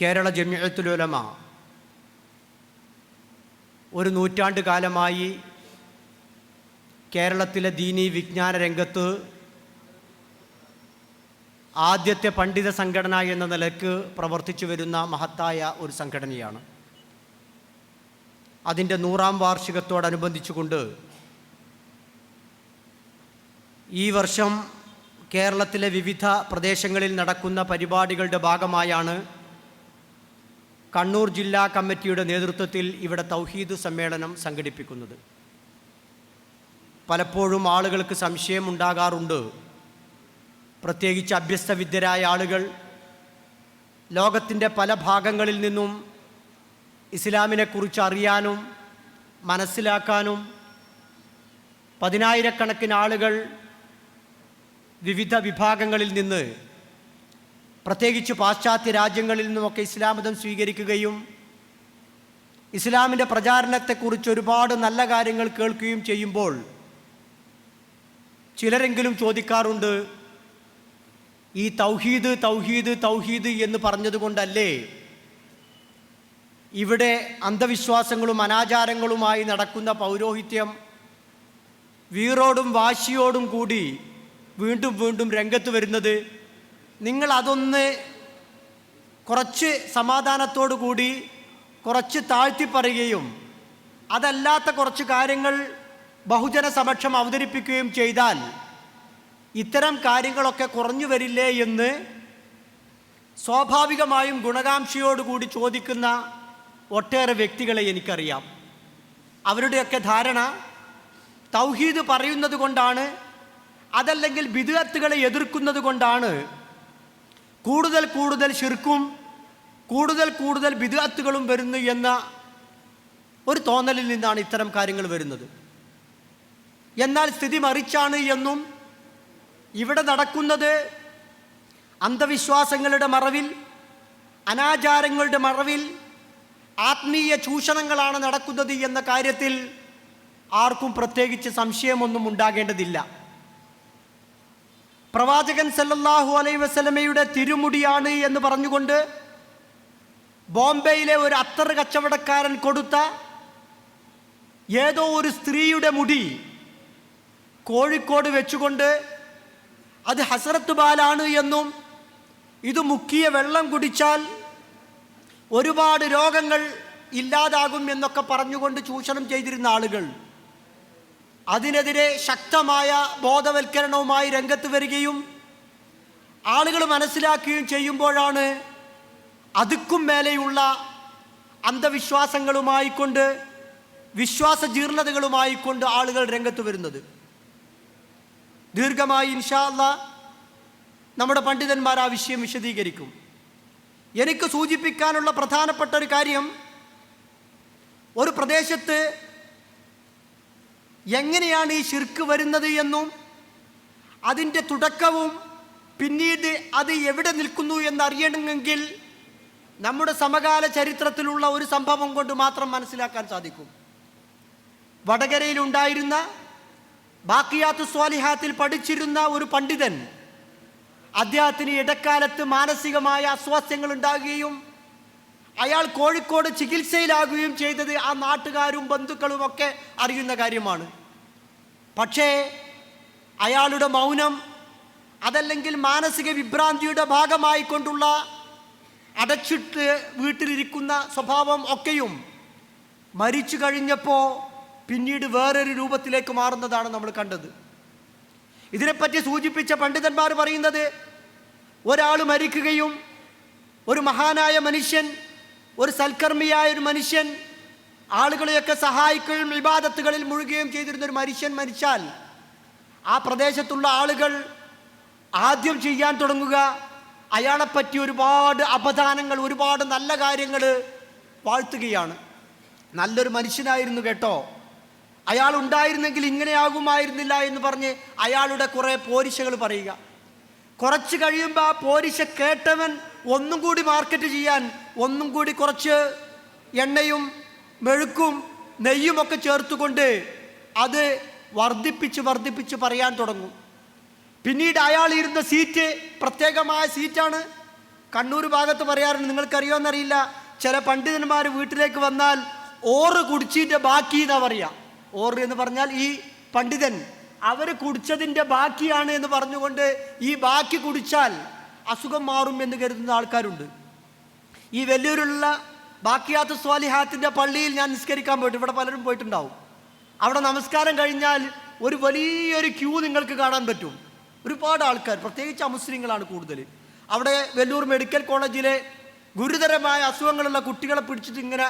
കേരള ജമ്യത്തിലുലമ ഒരു നൂറ്റാണ്ട് കാലമായി കേരളത്തിലെ ദീനി വിജ്ഞാന രംഗത്ത് ആദ്യത്തെ പണ്ഡിത സംഘടന എന്ന നിലയ്ക്ക് പ്രവർത്തിച്ചു വരുന്ന മഹത്തായ ഒരു സംഘടനയാണ്. അതിന്റെ നൂറാം വാർഷികത്തോടനുബന്ധിച്ചുകൊണ്ട് ഈ വർഷം കേരളത്തിലെ വിവിധ പ്രദേശങ്ങളിൽ നടക്കുന്ന പരിപാടികളുടെ ഭാഗമായാണ് കണ്ണൂർ ജില്ലാ കമ്മിറ്റിയുടെ നേതൃത്വത്തിൽ ഇവിടെ തൗഹീദ് സമ്മേളനം സംഘടിപ്പിക്കുന്നത്. പലപ്പോഴും ആളുകൾക്ക് സംശയമുണ്ടാകാറുണ്ട്. പ്രത്യേകിച്ച് അഭ്യസ്തവിദ്യരായ ആളുകൾ ലോകത്തിന്റെ പല ഭാഗങ്ങളിൽ നിന്നും ഇസ്ലാമിനെക്കുറിച്ച് അറിയാനും മനസ്സിലാക്കാനും പതിനായിരക്കണക്കിന് ആളുകൾ വിവിധ വിഭാഗങ്ങളിൽ നിന്ന് പ്രത്യേകിച്ച് പാശ്ചാത്യ രാജ്യങ്ങളിൽ നിന്നുമൊക്കെ ഇസ്ലാം മതം സ്വീകരിക്കുകയും ഇസ്ലാമിന്റെ പ്രചാരണത്തെക്കുറിച്ച് ഒരുപാട് നല്ല കാര്യങ്ങൾ കേൾക്കുകയും ചെയ്യുമ്പോൾ ചിലരെങ്കിലും ചോദിക്കാറുണ്ട് ഈ തൗഹീദ് തൗഹീദ് തൗഹീദ് എന്ന് പറഞ്ഞതുകൊണ്ടല്ലേ ഇവിടെ അന്ധവിശ്വാസങ്ങളും അനാചാരങ്ങളുമായി നടക്കുന്ന പൗരോഹിത്യം വീറോടും വാശിയോടും കൂടി വീണ്ടും വീണ്ടും രംഗത്ത് വരുന്നത് നിങ്ങൾ അതൊന്ന് കുറച്ച് സമാധാനത്തോടു കൂടി കുറച്ച് താഴ്ത്തി പറയുകയും അതല്ലാത്ത കുറച്ച് കാര്യങ്ങൾ ബഹുജന സമക്ഷം അവതരിപ്പിക്കുകയും ചെയ്താൽ ഇത്തരം കാര്യങ്ങളൊക്കെ കുറഞ്ഞു വരില്ലേ എന്ന് സ്വാഭാവികമായും ഗുണകാംക്ഷയോടുകൂടി ചോദിക്കുന്ന ഒട്ടേറെ വ്യക്തികളെ എനിക്കറിയാം. അവരുടെയൊക്കെ ധാരണ തൗഹീദ് പറയുന്നത് കൊണ്ടാണ് അതല്ലെങ്കിൽ ബിദുഅത്തുകളെ എതിർക്കുന്നത് കൊണ്ടാണ് കൂടുതൽ കൂടുതൽ ശിർക്കും കൂടുതൽ കൂടുതൽ വിദഗത്തുകളും വരുന്നു എന്ന ഒരു തോന്നലിൽ നിന്നാണ് ഇത്തരം കാര്യങ്ങൾ വരുന്നത്. എന്നാൽ സ്ഥിതി മറിച്ചാണ് എന്നും ഇവിടെ നടക്കുന്നത് അന്ധവിശ്വാസങ്ങളുടെ മറവിൽ അനാചാരങ്ങളുടെ മറവിൽ ആത്മീയ ചൂഷണങ്ങളാണ് നടക്കുന്നത് എന്ന കാര്യത്തിൽ ആർക്കും പ്രത്യേകിച്ച് സംശയമൊന്നും ഉണ്ടാകേണ്ടതില്ല. പ്രവാചകൻ സല്ലല്ലാഹു അലൈ വസലമയുടെ തിരുമുടിയാണ് എന്ന് പറഞ്ഞുകൊണ്ട് ബോംബെയിലെ ഒരു അത്തർ കച്ചവടക്കാരൻ കൊടുത്ത ഏതോ ഒരു സ്ത്രീയുടെ മുടി കോഴിക്കോട് വെച്ചുകൊണ്ട് അത് ഹസരത്ത് ബാലാണ് എന്നും ഇത് മുക്കിയ വെള്ളം കുടിച്ചാൽ ഒരുപാട് രോഗങ്ങൾ ഇല്ലാതാകും എന്നൊക്കെ പറഞ്ഞുകൊണ്ട് ചൂഷണം ചെയ്തിരുന്ന ആളുകൾ. അതിനെതിരെ ശക്തമായ ബോധവൽക്കരണവുമായി രംഗത്ത് വരികയും ആളുകൾ മനസ്സിലാക്കുകയും ചെയ്യുമ്പോഴാണ് അതുക്കും മേലെയുള്ള അന്ധവിശ്വാസങ്ങളുമായി കൊണ്ട് വിശ്വാസ ജീർണതകളുമായി കൊണ്ട് ആളുകൾ രംഗത്ത് വരുന്നത്. ദീർഘമായി ഇൻഷാല്ല നമ്മുടെ പണ്ഡിതന്മാർ ആ വിഷയം വിശദീകരിക്കും. എനിക്ക് സൂചിപ്പിക്കാനുള്ള പ്രധാനപ്പെട്ട ഒരു കാര്യം ഒരു പ്രദേശത്ത് എങ്ങനെയാണ് ഈ ശിർക്ക് വരുന്നത് എന്നും അതിന്റെ തുടക്കവും പിന്നീട് അത് എവിടെ നിൽക്കുന്നു എന്നറിയണമെങ്കിൽ നമ്മുടെ സമകാല ചരിത്രത്തിലുള്ള ഒരു സംഭവം കൊണ്ട് മാത്രം മനസ്സിലാക്കാൻ സാധിക്കും. വടകരയിൽ ഉണ്ടായിരുന്ന ബാക്കിയാത്ത് സ്വാലിഹാത്തിൽ പഠിച്ചിരുന്ന ഒരു പണ്ഡിതൻ അദ്ദേഹത്തിന് ഇടക്കാലത്ത് മാനസികമായ അസ്വാസ്ഥ്യങ്ങൾ ഉണ്ടാകുകയും അയാൾ കോഴിക്കോട് ചികിത്സയിലാകുകയും ചെയ്തത് ആ നാട്ടുകാരും ബന്ധുക്കളും ഒക്കെ അറിയുന്ന കാര്യമാണ്. പക്ഷേ അയാളുടെ മൗനം അതല്ലെങ്കിൽ മാനസിക വിഭ്രാന്തിയുടെ ഭാഗമായി കൊണ്ടുള്ള അടച്ചിട്ട് വീട്ടിലിരിക്കുന്ന സ്വഭാവം ഒക്കെയും മരിച്ചു കഴിഞ്ഞപ്പോൾ പിന്നീട് വേറൊരു രൂപത്തിലേക്ക് മാറുന്നതാണ് നമ്മൾ കണ്ടത്. ഇതിനെപ്പറ്റി സൂചിപ്പിച്ച പണ്ഡിതന്മാർ പറയുന്നത് ഒരാൾ മരിക്കുകയും ഒരു മഹാനായ മനുഷ്യൻ ഒരു സൽക്കർമ്മിയായ ഒരു മനുഷ്യൻ ആളുകളെയൊക്കെ സഹായിക്കുകയും വിവാദത്തുകളിൽ മുഴുകുകയും ചെയ്തിരുന്ന ഒരു മനുഷ്യൻ മരിച്ചാൽ ആ പ്രദേശത്തുള്ള ആളുകൾ ആദ്യം ചെയ്യാൻ തുടങ്ങുക. അയാളെപ്പറ്റി ഒരുപാട് അപദാനങ്ങൾ ഒരുപാട് നല്ല കാര്യങ്ങൾ വാഴ്ത്തുകയാണ്. നല്ലൊരു മനുഷ്യനായിരുന്നു കേട്ടോ. അയാൾ ഉണ്ടായിരുന്നെങ്കിൽ ഇങ്ങനെയാകുമായിരുന്നില്ല എന്ന് പറഞ്ഞ് അയാളുടെ കുറേ പോരിശകൾ പറയുക. കുറച്ച് കഴിയുമ്പോൾ ആ പോരിശ കേട്ടവൻ ഒന്നും കൂടി മാർക്കറ്റ് ചെയ്യാൻ ഒന്നും കൂടി കുറച്ച് എണ്ണയും മെഴുക്കും നെയ്യുമൊക്കെ ചേർത്തുകൊണ്ട് അത് വർദ്ധിപ്പിച്ച് വർദ്ധിപ്പിച്ച് പറയാൻ തുടങ്ങും. പിന്നീട് അയാൾ ഇരുന്ന സീറ്റ് പ്രത്യേകമായ സീറ്റാണ്. കണ്ണൂർ ഭാഗത്ത് പറയാറുണ്ട് നിങ്ങൾക്കറിയോന്നറിയില്ല ചില പണ്ഡിതന്മാർ വീട്ടിലേക്ക് വന്നാൽ ഓറ് കുടിച്ചിന്റെ ബാക്കി എന്നാ പറയുക ഓറ് എന്ന് പറഞ്ഞാൽ ഈ പണ്ഡിതൻ അവർ കുടിച്ചതിന്റെ ബാക്കിയാണ് എന്ന് പറഞ്ഞുകൊണ്ട് ഈ ബാക്കി കുടിച്ചാൽ അസുഖം മാറും എന്ന് കരുതുന്ന ആൾക്കാരുണ്ട്. ഈ വെല്ലൂരുള്ള ബാക്കിയാത്ത് സ്വാലിഹാത്തിന്റെ പള്ളിയിൽ ഞാൻ നിസ്കരിക്കാൻ പോയിട്ട് ഇവിടെ പലരും പോയിട്ടുണ്ടാവും. അവിടെ നമസ്കാരം കഴിഞ്ഞാൽ ഒരു വലിയൊരു ക്യൂ നിങ്ങൾക്ക് കാണാൻ പറ്റും. ഒരുപാട് ആൾക്കാർ പ്രത്യേകിച്ച് അമുസ്ലിങ്ങളാണ് കൂടുതൽ അവിടെ വെല്ലൂർ മെഡിക്കൽ കോളേജിലെ ഗുരുതരമായ അസുഖങ്ങളുള്ള കുട്ടികളെ പിടിച്ചിട്ട് ഇങ്ങനെ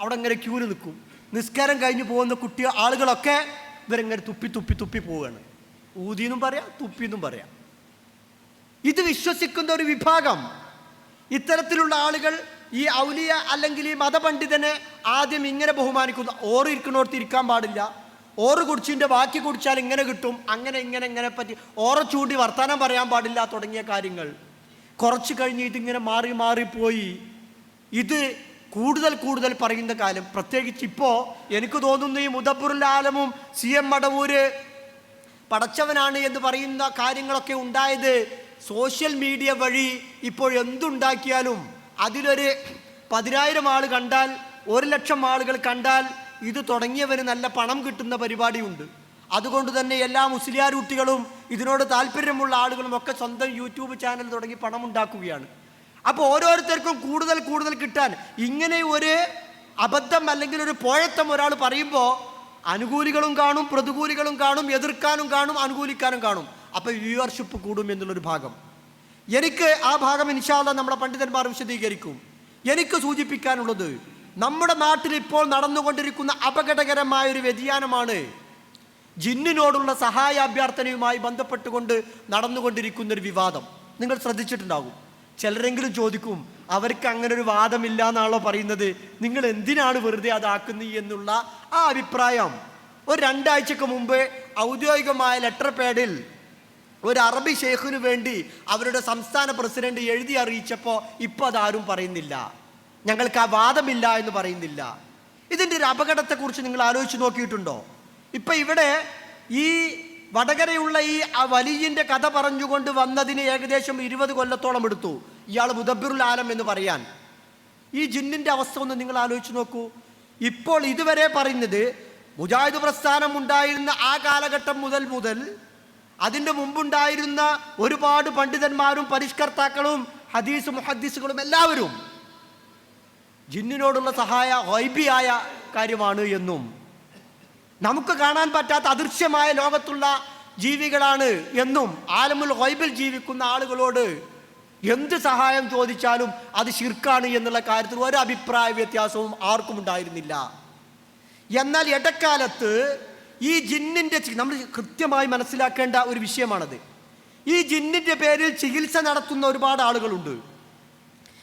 അവിടെ ഇങ്ങനെ ക്യൂവിൽ നിൽക്കും. നിസ്കാരം കഴിഞ്ഞ് പോകുന്ന കുട്ടി ആളുകളൊക്കെ ഇവരിങ്ങനെ തുപ്പി തുപ്പി തുപ്പി പോവുകയാണ്. ഊതിയെന്നും പറയാം തുപ്പിയെന്നും പറയാം. ഇത് വിശ്വസിക്കുന്ന ഒരു വിഭാഗം. ഇത്തരത്തിലുള്ള ആളുകൾ ഈ ഔലിയ അല്ലെങ്കിൽ ഈ മതപണ്ഡിതനെ ആദ്യം ഇങ്ങനെ ബഹുമാനിക്കുന്നു. ഓറ് ഇരിക്കണോടത്ത് ഇരിക്കാൻ പാടില്ല. ഓറ് കുടിച്ചിന്റെ ബാക്കി കുടിച്ചാൽ ഇങ്ങനെ കിട്ടും. അങ്ങനെ ഇങ്ങനെ ഇങ്ങനെ പറ്റി ഓറ ചൂണ്ടി വർത്തമാനം പറയാൻ പാടില്ല തുടങ്ങിയ കാര്യങ്ങൾ. കുറച്ച് കഴിഞ്ഞ് ഇതിങ്ങനെ മാറി മാറിപ്പോയി ഇത് കൂടുതൽ കൂടുതൽ പറയുന്ന കാലം. പ്രത്യേകിച്ച് ഇപ്പോൾ എനിക്ക് തോന്നുന്നു ഈ മുദബുറുൽ ആലമും സി എം മടവൂര് പടച്ചവനാണ് എന്ന് പറയുന്ന കാര്യങ്ങളൊക്കെ ഉണ്ടായത് സോഷ്യൽ മീഡിയ വഴി ഇപ്പോൾ എന്തുണ്ടാക്കിയാലും അതിലൊരു പതിനായിരം ആൾ കണ്ടാൽ ഒരു ലക്ഷം ആളുകൾ കണ്ടാൽ ഇത് തുടങ്ങിയവന് നല്ല പണം കിട്ടുന്ന പരിപാടിയുണ്ട്. അതുകൊണ്ട് തന്നെ എല്ലാ മുസ്ലിയാർ കുട്ടികളും ഇതിനോട് താല്പര്യമുള്ള ആളുകളും ഒക്കെ സ്വന്തം യൂട്യൂബ് ചാനൽ തുടങ്ങി പണം ഉണ്ടാക്കുകയാണ് അപ്പോൾ ഓരോരുത്തർക്കും കൂടുതൽ കൂടുതൽ കിട്ടാൻ ഇങ്ങനെ ഒരു അബദ്ധം അല്ലെങ്കിൽ ഒരു പോഴത്തം ഒരാൾ പറയുമ്പോൾ അനുകൂലികളും കാണും പ്രതികൂലികളും കാണും എതിർക്കാനും കാണും അനുകൂലിക്കാനും കാണും. അപ്പോൾ വ്യൂവർഷിപ്പ് കൂടും എന്നുള്ളൊരു ഭാഗം. എനിക്ക് ആ ഭാഗം ഇൻഷാല്ല നമ്മുടെ പണ്ഡിതന്മാർ വിശദീകരിക്കും. എനിക്ക് സൂചിപ്പിക്കാനുള്ളത് നമ്മുടെ നാട്ടിൽ ഇപ്പോൾ നടന്നുകൊണ്ടിരിക്കുന്ന അപകടകരമായ ഒരു വ്യതിയാനമാണ് ജിന്നിനോടുള്ള സഹായ അഭ്യർത്ഥനയുമായി ബന്ധപ്പെട്ടുകൊണ്ട് നടന്നുകൊണ്ടിരിക്കുന്ന ഒരു വിവാദം. നിങ്ങൾ ശ്രദ്ധിച്ചിട്ടുണ്ടാകും. ചിലരെങ്കിലും ചോദിക്കും അവർക്ക് അങ്ങനെ ഒരു വാദമില്ല എന്നാണല്ലോ പറയുന്നത്? നിങ്ങൾ എന്തിനാണ് വെറുതെ അതാക്കുന്നത് എന്നുള്ള ആ അഭിപ്രായം. ഒരു രണ്ടാഴ്ചക്ക് മുമ്പ് ഔദ്യോഗികമായ ലെറ്റർ പാഡിൽ ഒരു അറബി ഷെയ്ഖിനു വേണ്ടി അവരുടെ സംസ്ഥാന പ്രസിഡന്റ് എഴുതി അറിയിച്ചപ്പോൾ ഇപ്പോൾ അതാരും പറയുന്നില്ല. ഞങ്ങൾക്ക് ആ വാദമില്ല എന്ന് പറയുന്നില്ല. ഇതിന്റെ ഒരു അപകടത്തെക്കുറിച്ച് നിങ്ങൾ ആലോചിച്ച് നോക്കിയിട്ടുണ്ടോ? ഇപ്പം ഇവിടെ ഈ വടകരയുള്ള ഈ വലിയന്റെ കഥ പറഞ്ഞുകൊണ്ട് വന്നതിന് ഏകദേശം ഇരുപത് കൊല്ലത്തോളം എടുത്തു. ഇയാൾ മുദബിറുൽ ആലം എന്ന് പറയാൻ. ഈ ജിന്നിന്റെ അവസ്ഥ ഒന്ന് നിങ്ങൾ ആലോചിച്ച് നോക്കൂ. ഇപ്പോൾ ഇതുവരെ പറയുന്നത് മുജാഹിദ് പ്രസ്ഥാനം ഉണ്ടായിരുന്ന ആ കാലഘട്ടം മുതൽ മുതൽ അതിന്റെ മുമ്പുണ്ടായിരുന്ന ഒരുപാട് പണ്ഡിതന്മാരും പരിഷ്കർത്താക്കളും ഹദീസ് മുഹദ്ദീസുകളും എല്ലാവരും ജിന്നിനോടുള്ള സഹായ വൈബിയായ കാര്യമാണ് എന്നും. നമുക്ക് കാണാൻ പറ്റാത്ത അദൃശ്യമായ ലോകത്തുള്ള ജീവികളാണ് എന്നും ആലമുൽ ഹൈബിൽ ജീവിക്കുന്ന ആളുകളോട് എന്ത് സഹായം ചോദിച്ചാലും അത് ശിർക്കാണ് എന്നുള്ള കാര്യത്തിൽ ഒരു അഭിപ്രായ വ്യത്യാസവും ആർക്കും ഉണ്ടായിരുന്നില്ല. എന്നാൽ ഇടക്കാലത്ത് ഈ ജിന്നിന്റെ നമ്മൾ കൃത്യമായി മനസ്സിലാക്കേണ്ട ഒരു വിഷയമാണത്. ഈ ജിന്നിന്റെ പേരിൽ ചികിത്സ നടത്തുന്ന ഒരുപാട് ആളുകളുണ്ട്.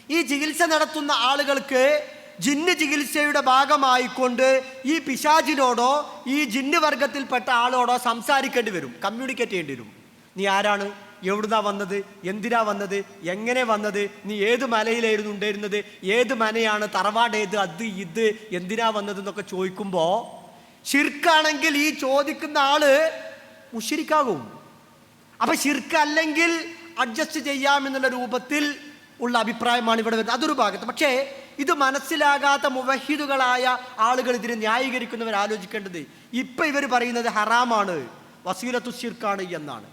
ഈ ചികിത്സ നടത്തുന്ന ആളുകൾക്ക് ജിന്ന് ചികിത്സയുടെ ഭാഗമായിക്കൊണ്ട് ഈ പിശാചിനോടോ ഈ ജിന്ന് വർഗത്തിൽപ്പെട്ട ആളോടോ സംസാരിക്കേണ്ടി വരും. കമ്മ്യൂണിക്കേറ്റ് ചെയ്യേണ്ടി വരും. നീ ആരാണ്? എവിടുന്നാ വന്നത്? എന്തിനാ വന്നത്? എങ്ങനെ വന്നത്? നീ ഏത് മലയിലായിരുന്നു ഉണ്ടായിരുന്നത്? ഏത് മനയാണ് തറവാട് ഏത്? അത് ഇത് എന്തിനാ വന്നത് എന്നൊക്കെ ചോദിക്കുമ്പോൾ ഷിർക്കാണെങ്കിൽ ഈ ചോദിക്കുന്ന ആൾ മുഷിരിക്കാകും. അപ്പൊ ഷിർക്ക് അല്ലെങ്കിൽ അഡ്ജസ്റ്റ് ചെയ്യാമെന്നുള്ള രൂപത്തിൽ ഉള്ള അഭിപ്രായമാണ് ഇവിടെ വരുന്നത്. അതൊരു ഭാഗത്ത്. പക്ഷേ ഇത് മനസ്സിലാകാത്ത മുവഹിദുകളായ ആളുകൾ ഇതിനെ ന്യായീകരിക്കുന്നവർ ആലോചിക്കേണ്ടത് ഇപ്പൊ ഇവർ പറയുന്നത് ഹറാമാണ് വസീലത്തു ഷിർക്കാണ് എന്നാണ്.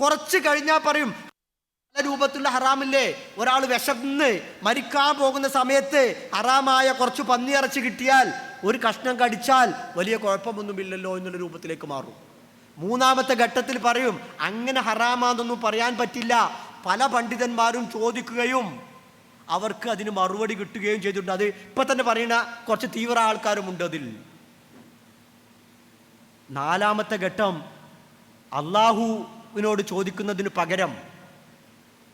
കുറച്ച് കഴിഞ്ഞാൽ പറയും പല രൂപത്തിലുള്ള ഹറാമില്ലേ? ഒരാൾ വിശന്ന് മരിക്കാൻ പോകുന്ന സമയത്ത് ഹറാമായ കുറച്ച് പന്നിയിറച്ചി കിട്ടിയാൽ ഒരു കഷ്ണം കടിച്ചാൽ വലിയ കുഴപ്പമൊന്നുമില്ലല്ലോ എന്നുള്ള രൂപത്തിലേക്ക് മാറും. മൂന്നാമത്തെ ഘട്ടത്തിൽ പറയും അങ്ങനെ ഹറാമാണെന്നൊന്നും പറയാൻ പറ്റില്ല. പല പണ്ഡിതന്മാരും ചോദിക്കുകയും അവർക്ക് അതിന് മറുപടി കിട്ടുകയും ചെയ്തിട്ടുണ്ട്. അത് ഇപ്പൊ തന്നെ പറയുന്ന കുറച്ച് തീവ്ര ആൾക്കാരുമുണ്ട് അതിൽ. നാലാമത്തെ ഘട്ടം അള്ളാഹുവിനോട് ചോദിക്കുന്നതിന് പകരം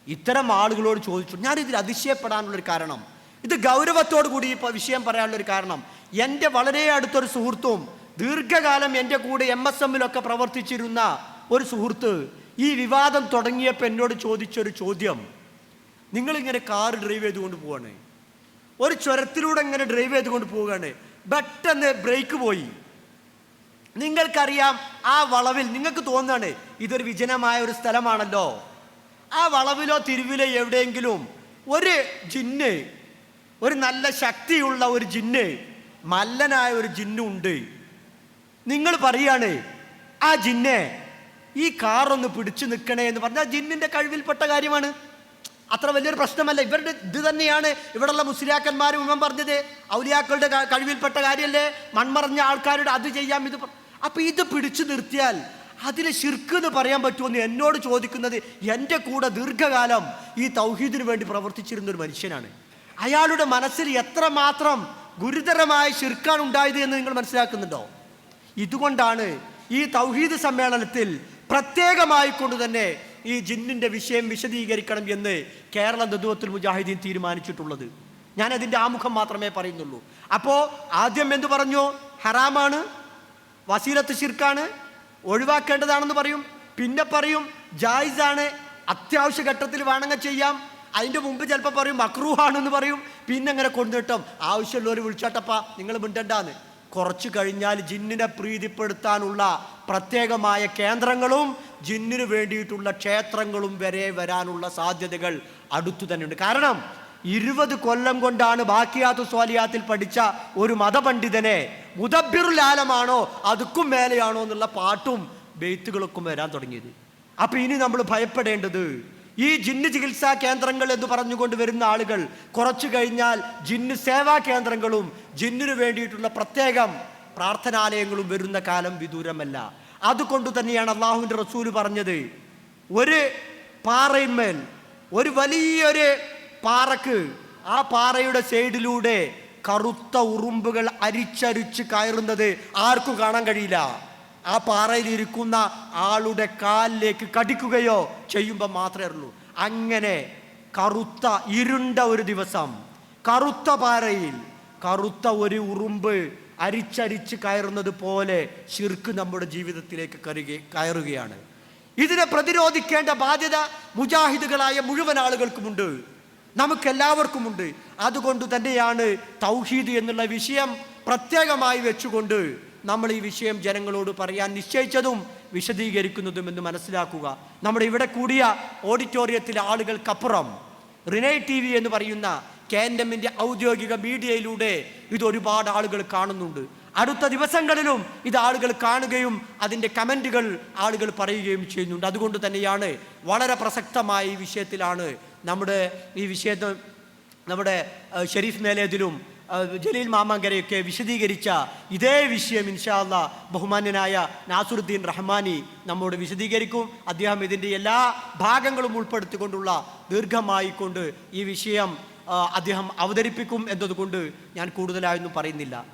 ഇത്തരം ആളുകളോട് ചോദിച്ചു. ഞാൻ ഇതിൽ അതിശയപ്പെടാനുള്ളൊരു കാരണം. ഇത് ഗൗരവത്തോടു കൂടി ഈ വിഷയം പറയാനുള്ള ഒരു കാരണം. എന്റെ വളരെ അടുത്തൊരു സുഹൃത്തും ദീർഘകാലം എന്റെ കൂടെ എം എസ് എമ്മിലൊക്കെ പ്രവർത്തിച്ചിരുന്ന ഒരു സുഹൃത്ത് ഈ വിവാദം തുടങ്ങിയപ്പോൾ എന്നോട് ചോദിച്ചൊരു ചോദ്യം. നിങ്ങളിങ്ങനെ കാർ ഡ്രൈവ് ചെയ്തുകൊണ്ട് പോവാണ്. ഒരു ചുരത്തിലൂടെ ഇങ്ങനെ ഡ്രൈവ് ചെയ്തുകൊണ്ട് പോവുകയാണ്. പെട്ടെന്ന് ബ്രേക്ക് പോയി. നിങ്ങൾക്കറിയാം ആ വളവിൽ നിങ്ങൾക്ക് തോന്നുകയാണ് ഇതൊരു വിജനമായ ഒരു സ്ഥലമാണല്ലോ. ആ വളവിലോ തിരുവിലോ എവിടെയെങ്കിലും ഒരു ജിന്ന് ഒരു നല്ല ശക്തിയുള്ള ഒരു ജിന്ന് മല്ലനായ ഒരു ജിന്നുണ്ട് നിങ്ങൾ പറയാണ് ആ ജിന്നെ ഈ കാറൊന്ന് പിടിച്ചു നിൽക്കണേ എന്ന് പറഞ്ഞാൽ ജിന്നിന്റെ കഴിവിൽപ്പെട്ട കാര്യമാണ്. അത്ര വലിയൊരു പ്രശ്നമല്ല. ഇവരുടെ ഇത് തന്നെയാണ് ഇവിടെയുള്ള മുസ്ലിയാക്കന്മാരും ഇവൻ പറഞ്ഞത്. ഔലിയാക്കളുടെ കഴിവിൽപ്പെട്ട കാര്യമല്ലേ മൺമറഞ്ഞ ആൾക്കാരുടെ അത് ചെയ്യാം ഇത് അപ്പം ഇത് പിടിച്ചു നിർത്തിയാൽ അതിന് ശിർക്ക് എന്ന് പറയാൻ പറ്റുമെന്ന് എന്നോട് ചോദിക്കുന്നത് എന്റെ കൂടെ ദീർഘകാലം ഈ തൗഹീദിന് വേണ്ടി പ്രവർത്തിച്ചിരുന്ന ഒരു മനുഷ്യനാണ്. അയാളുടെ മനസ്സിൽ എത്രമാത്രം ഗുരുതരമായ ശിർക്കാണ് ഉണ്ടായത് എന്ന് നിങ്ങൾ മനസ്സിലാക്കുന്നുണ്ടോ? ഇതുകൊണ്ടാണ് ഈ തൗഹീദ് സമ്മേളനത്തിൽ പ്രത്യേകമായി കൊണ്ട് തന്നെ ഈ ജിന്നിന്റെ വിഷയം വിശദീകരിക്കണം എന്ന് കേരള നദുവത്തുൽ മുജാഹിദീൻ തീരുമാനിച്ചിട്ടുള്ളത്. ഞാൻ അതിന്റെ ആമുഖം മാത്രമേ പറയുന്നുള്ളൂ. അപ്പോൾ ആദ്യം എന്തു പറഞ്ഞു? ഹറാമാണ് വസീലത്ത് ഷിർക്കാണ് ഒഴിവാക്കേണ്ടതാണെന്ന് പറയും. പിന്നെ പറയും ജായിസാണ് അത്യാവശ്യ ഘട്ടത്തിൽ വേണമെങ്കിൽ ചെയ്യാം. അതിന്റെ മുമ്പ് ചിലപ്പോൾ പറയും മക്രൂഹാണെന്ന് പറയും. പിന്നെ അങ്ങനെ കൊണ്ടുകിട്ടും ആവശ്യമുള്ളവർ വിളിച്ചാട്ടപ്പ നിങ്ങൾ മിണ്ടണ്ടാന്ന്. കുറച്ച് കഴിഞ്ഞാൽ ജിന്നിനെ പ്രീതിപ്പെടുത്താനുള്ള പ്രത്യേകമായ കേന്ദ്രങ്ങളും ജിന്നിന് വേണ്ടിയിട്ടുള്ള ക്ഷേത്രങ്ങളും വരെ വരാനുള്ള സാധ്യതകൾ അടുത്തു തന്നെയുണ്ട്. കാരണം ഇരുപത് കൊല്ലം കൊണ്ടാണ് ബാക്കിയാത്തു സ്വാലിയാത്തിൽ പഠിച്ച ഒരു മതപണ്ഡിതനെ മുദബിറുൽ ആലമാണോ അതുക്കും മേലെയാണോ എന്നുള്ള പാട്ടും ബെയ്ത്തുകളൊക്കെ വരാൻ തുടങ്ങിയത്. അപ്പൊ ഇനി നമ്മൾ ഭയപ്പെടേണ്ടത് ഈ ജിന്ന് ചികിത്സാ കേന്ദ്രങ്ങൾ എന്ന് പറഞ്ഞുകൊണ്ട് വരുന്ന ആളുകൾ കുറച്ചു കഴിഞ്ഞാൽ ജിന്ന് സേവാ കേന്ദ്രങ്ങളും ജിന്നിനു വേണ്ടിയിട്ടുള്ള പ്രത്യേകം പ്രാർത്ഥനാലയങ്ങളും വരുന്ന കാലം വിദൂരമല്ല. അതുകൊണ്ട് തന്നെയാണ് അള്ളാഹുവിന്റെ റസൂൽ പറഞ്ഞത് ഒരു പാറയിന്മേൽ ഒരു വലിയൊരു പാറക്ക് ആ പാറയുടെ സൈഡിലൂടെ കറുത്ത ഉറുമ്പുകൾ അരിച്ചരിച്ച് കയറുന്നത് ആർക്കും കാണാൻ കഴിയില്ല. ആ പാറയിൽ ഇരിക്കുന്ന ആളുടെ കാലിലേക്ക് കടിക്കുകയോ ചെയ്യുമ്പോൾ മാത്രമേ ഉള്ളൂ അങ്ങനെ കറുത്ത ഇരുണ്ട ഒരു ദിവസം കറുത്ത പാറയിൽ കറുത്ത ഒരു ഉറുമ്പ് അരിച്ചരിച്ച് കയറുന്നത് പോലെ ശിർക്ക് നമ്മുടെ ജീവിതത്തിലേക്ക് കരുക കയറുകയാണ്. ഇതിനെ പ്രതിരോധിക്കേണ്ട ബാധ്യത മുജാഹിദുകളായ മുഴുവൻ ആളുകൾക്കുമുണ്ട്. നമുക്കെല്ലാവർക്കുമുണ്ട്. അതുകൊണ്ട് തന്നെയാണ് തൗഹീദ് എന്നുള്ള വിഷയം പ്രത്യേകമായി വെച്ചുകൊണ്ട് നമ്മൾ ഈ വിഷയം ജനങ്ങളോട് പറയാൻ നിശ്ചയിച്ചതും വിശദീകരിക്കുന്നതും എന്ന് മനസ്സിലാക്കുക. നമ്മുടെ ഇവിടെ കൂടിയ ഓഡിറ്റോറിയത്തിലെ ആളുകൾക്കപ്പുറം റിനൈ ടി വി എന്ന് പറയുന്ന കെ എൻ എമ്മിന്റെ ഔദ്യോഗിക മീഡിയയിലൂടെ ഇത് ഒരുപാട് ആളുകൾ കാണുന്നുണ്ട്. അടുത്ത ദിവസങ്ങളിലും ഇത് ആളുകൾ കാണുകയും അതിന്റെ കമന്റുകൾ ആളുകൾ പറയുകയും ചെയ്യുന്നുണ്ട്. അതുകൊണ്ട് തന്നെയാണ് വളരെ പ്രസക്തമായ ഈ വിഷയത്തിലാണ് നമ്മുടെ ഈ വിഷയത്തെ നമ്മുടെ ഷെരീഫ് മേലേതിലും ജലീൽ മാമാങ്കരയൊക്കെ വിശദീകരിച്ച ഇതേ വിഷയം ഇൻഷാല്ല ബഹുമാന്യനായ നാസുറുദ്ദീൻ റഹ്മാനി നമ്മോട് വിശദീകരിക്കും. അദ്ദേഹം ഇതിന്റെ എല്ലാ ഭാഗങ്ങളും ഉൾപ്പെടുത്തിക്കൊണ്ടുള്ള ദീർഘമായിക്കൊണ്ട് ഈ വിഷയം അദ്ദേഹം അവതരിപ്പിക്കും എന്നതുകൊണ്ട് ഞാൻ കൂടുതലായൊന്നും പറയുന്നില്ല.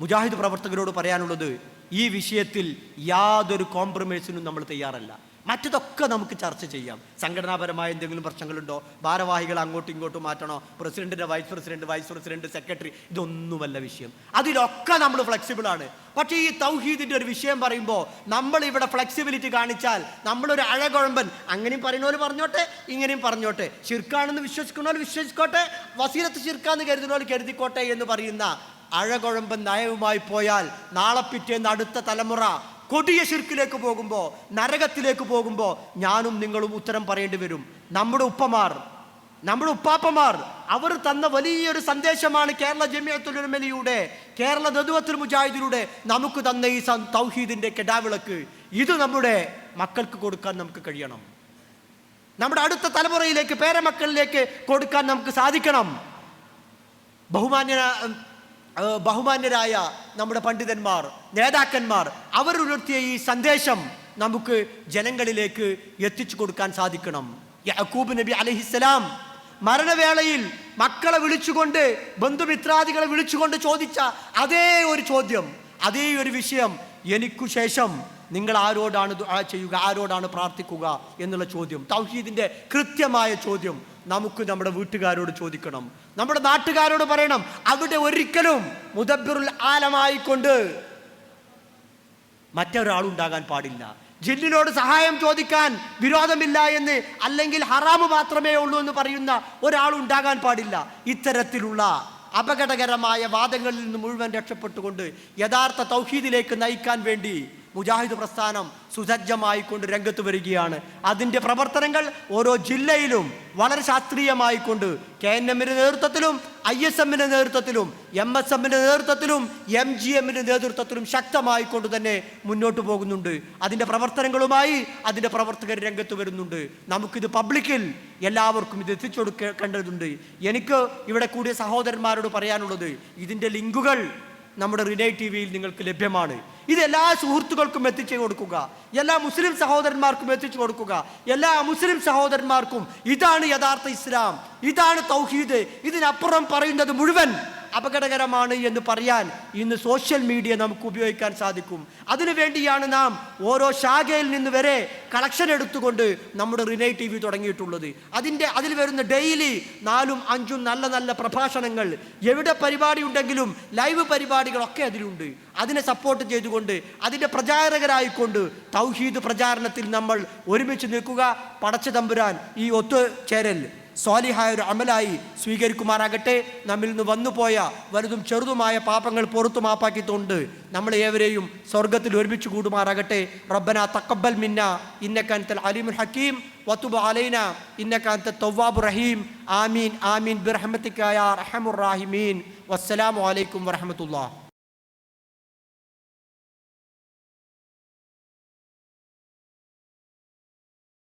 മുജാഹിദ് പ്രവർത്തകരോട് പറയാനുള്ളത് ഈ വിഷയത്തിൽ യാതൊരു കോംപ്രമൈസിനും നമ്മൾ തയ്യാറല്ല. മറ്റതൊക്കെ നമുക്ക് ചർച്ച ചെയ്യാം. സംഘടനാപരമായ എന്തെങ്കിലും പ്രശ്നങ്ങളുണ്ടോ? ഭാരവാഹികൾ അങ്ങോട്ടും ഇങ്ങോട്ടും മാറ്റണോ? പ്രസിഡന്റിന്റെ vice president vice president secretary ഇതൊന്നുമല്ല വിഷയം. അതിലൊക്കെ നമ്മൾ ഫ്ലെക്സിബിൾ ആണ്. പക്ഷേ ഈ തൗഹീദിന്റെ ഒരു വിഷയം പറയുമ്പോൾ നമ്മൾ ഇവിടെ ഫ്ലെക്സിബിലിറ്റി കാണിച്ചാൽ നമ്മളൊരു അഴകുഴമ്പൻ. അങ്ങനെയും പറയുന്നവർ പറഞ്ഞോട്ടെ ഇങ്ങനെയും പറഞ്ഞോട്ടെ. ശിർക്കാണെന്ന് വിശ്വസിക്കുന്നവർ വിശ്വസിക്കോട്ടെ. വസീലത്ത് ശിർക്കാന്ന് കരുതുന്നവർ കരുതിക്കോട്ടെ എന്ന് പറയുന്ന അഴകുഴമ്പൻ നയവുമായി പോയാൽ നാളെ പിറ്റേന്ന് അടുത്ത തലമുറ കൊടിയ ശിർക്കിലേക്ക് പോകുമ്പോൾ നരകത്തിലേക്ക് പോകുമ്പോൾ ഞാനും നിങ്ങളും ഉത്തരം പറയേണ്ടി വരും. നമ്മുടെ ഉപ്പമാർ നമ്മുടെ ഉപ്പാപ്പമാർ അവർ തന്ന വലിയൊരു സന്ദേശമാണ് കേരള ജമിയത്തുലമലിയുടെ കേരള ദദുവത്തുൽ മുജാഹിദിലൂടെ നമുക്ക് തന്ന ഈ തൗഹീദിന്റെ കെടാവിളക്ക്. ഇത് നമ്മുടെ മക്കൾക്ക് കൊടുക്കാൻ നമുക്ക് കഴിയണം. നമ്മുടെ അടുത്ത തലമുറയിലേക്ക് പേരമക്കളിലേക്ക് കൊടുക്കാൻ നമുക്ക് സാധിക്കണം. ബഹുമാന്യ ബഹുമാന്യരായ നമ്മുടെ പണ്ഡിതന്മാർ നേതാക്കന്മാർ അവർ ഉയർത്തിയ ഈ സന്ദേശം നമുക്ക് ജനങ്ങളിലേക്ക് എത്തിച്ചു കൊടുക്കാൻ സാധിക്കണം. യഹൂബ് നബി അലഹിസ്സലാം മരണവേളയിൽ മക്കളെ വിളിച്ചുകൊണ്ട് ബന്ധുമിത്രാദികളെ വിളിച്ചുകൊണ്ട് ചോദിച്ച അതേ ഒരു ചോദ്യം അതേ ഒരു വിഷയം എനിക്കു ശേഷം നിങ്ങൾ ആരോടാണ് ദുആ ചെയ്യുക? ആരോടാണ് പ്രാർത്ഥിക്കുക എന്നുള്ള ചോദ്യം. തൗഹീദിന്റെ കൃത്യമായ ചോദ്യം നമുക്ക് നമ്മുടെ വീട്ടുകാരോട് ചോദിക്കണം. നമ്മുടെ നാട്ടുകാരോട് പറയണം. അവിടെ ഒരിക്കലും മുദബിറുൽ ആലമായിക്കൊണ്ട് മറ്റൊരാളുണ്ടാകാൻ പാടില്ല. ജില്ലിനോട് സഹായം ചോദിക്കാൻ വിരോധമില്ല എന്ന് അല്ലെങ്കിൽ ഹറാമ് മാത്രമേ ഉള്ളൂ എന്ന് പറയുന്ന ഒരാളുണ്ടാകാൻ പാടില്ല. ഇത്തരത്തിലുള്ള അപകടകരമായ വാദങ്ങളിൽ നിന്ന് മുഴുവൻ രക്ഷപ്പെട്ടുകൊണ്ട് യഥാർത്ഥ തൗഹീദിലേക്ക് നയിക്കാൻ വേണ്ടി മുജാഹിദ് പ്രസ്ഥാനം സുസജ്ജമായിക്കൊണ്ട് രംഗത്ത് വരികയാണ്. അതിന്റെ പ്രവർത്തനങ്ങൾ ഓരോ ജില്ലയിലും വളരെ ശാസ്ത്രീയമായിക്കൊണ്ട് കെ എൻ എമ്മിന്റെ നേതൃത്വത്തിലും ഐ എസ് എമ്മിന്റെ നേതൃത്വത്തിലും എം എസ് എമ്മിന്റെ നേതൃത്വത്തിലും എം ജി എമ്മിന്റെ നേതൃത്വത്തിലും ശക്തമായിക്കൊണ്ട് തന്നെ മുന്നോട്ട് പോകുന്നുണ്ട്. അതിന്റെ പ്രവർത്തനങ്ങളുമായി അതിന്റെ പ്രവർത്തകർ രംഗത്ത് വരുന്നുണ്ട്. നമുക്കിത് പബ്ലിക്കിൽ എല്ലാവർക്കും ഇത് എത്തിച്ചു കൊടുക്കേണ്ടതുണ്ട് എനിക്ക് ഇവിടെ കൂടിയ സഹോദരന്മാരോട് പറയാനുള്ളത് ഇതിന്റെ ലിങ്കുകൾ നമ്മുടെ റിലേ ടി വിയിൽ നിങ്ങൾക്ക് ലഭ്യമാണ്. ഇത് എല്ലാ സുഹൃത്തുക്കൾക്കും എത്തിച്ചു കൊടുക്കുക. എല്ലാ മുസ്ലിം സഹോദരന്മാർക്കും എത്തിച്ചു കൊടുക്കുക. എല്ലാ മുസ്ലിം സഹോദരന്മാർക്കും ഇതാണ് യഥാർത്ഥ ഇസ്ലാം. ഇതാണ് തൗഹീദ്. ഇതിനപ്പുറം പറയുന്നത് മുഴുവൻ അപകടകരമാണ് എന്ന് പറയാൻ ഇന്ന് സോഷ്യൽ മീഡിയ നമുക്ക് ഉപയോഗിക്കാൻ സാധിക്കും. അതിനുവേണ്ടിയാണ് നാം ഓരോ ശാഖയിൽ നിന്ന് വരെ കളക്ഷൻ എടുത്തുകൊണ്ട് നമ്മുടെ റിനൈ ടി വി തുടങ്ങിയിട്ടുള്ളത്. അതിന്റെ അതിൽ വരുന്ന ഡെയിലി നാലും അഞ്ചും നല്ല നല്ല പ്രഭാഷണങ്ങൾ എവിടെ പരിപാടി ഉണ്ടെങ്കിലും ലൈവ് പരിപാടികളൊക്കെ അതിലുണ്ട്. അതിനെ സപ്പോർട്ട് ചെയ്തുകൊണ്ട് അതിന്റെ പ്രചാരകരായിക്കൊണ്ട് തൗഹീദ് പ്രചാരണത്തിൽ നമ്മൾ ഒരുമിച്ച് നിൽക്കുക. പടച്ച തമ്പുരാൻ ഈ ഒത്തുചേരൽ സ്വാലിഹായ ഒരു അമലായി സ്വീകരിക്കുമാറാകട്ടെ. നമ്മിൽ നിന്ന് വന്നുപോയ വലുതും ചെറുതുമായ പാപങ്ങൾ പുറത്തു മാപ്പാക്കിക്കൊണ്ട് നമ്മളെ ഏവരെയും സ്വർഗത്തിൽ ഒരുമിച്ച് കൂടുമാറാകട്ടെ. റബ്ബന തക്കബൽ മിന്ന ഇന്നക്കാനത്തൽ അലിമുൽ ഹക്കീം വത്തുബ് അലൈന ഇന്നക്കാനത്തെ തവ്വാബ് റഹീം. ആമീൻ ആമീൻ. ബിർഹമത്തിക്കായ റഹമുറാഹിമീൻ വസ്സലാമലൈക്കും വറഹമത്തുള്ള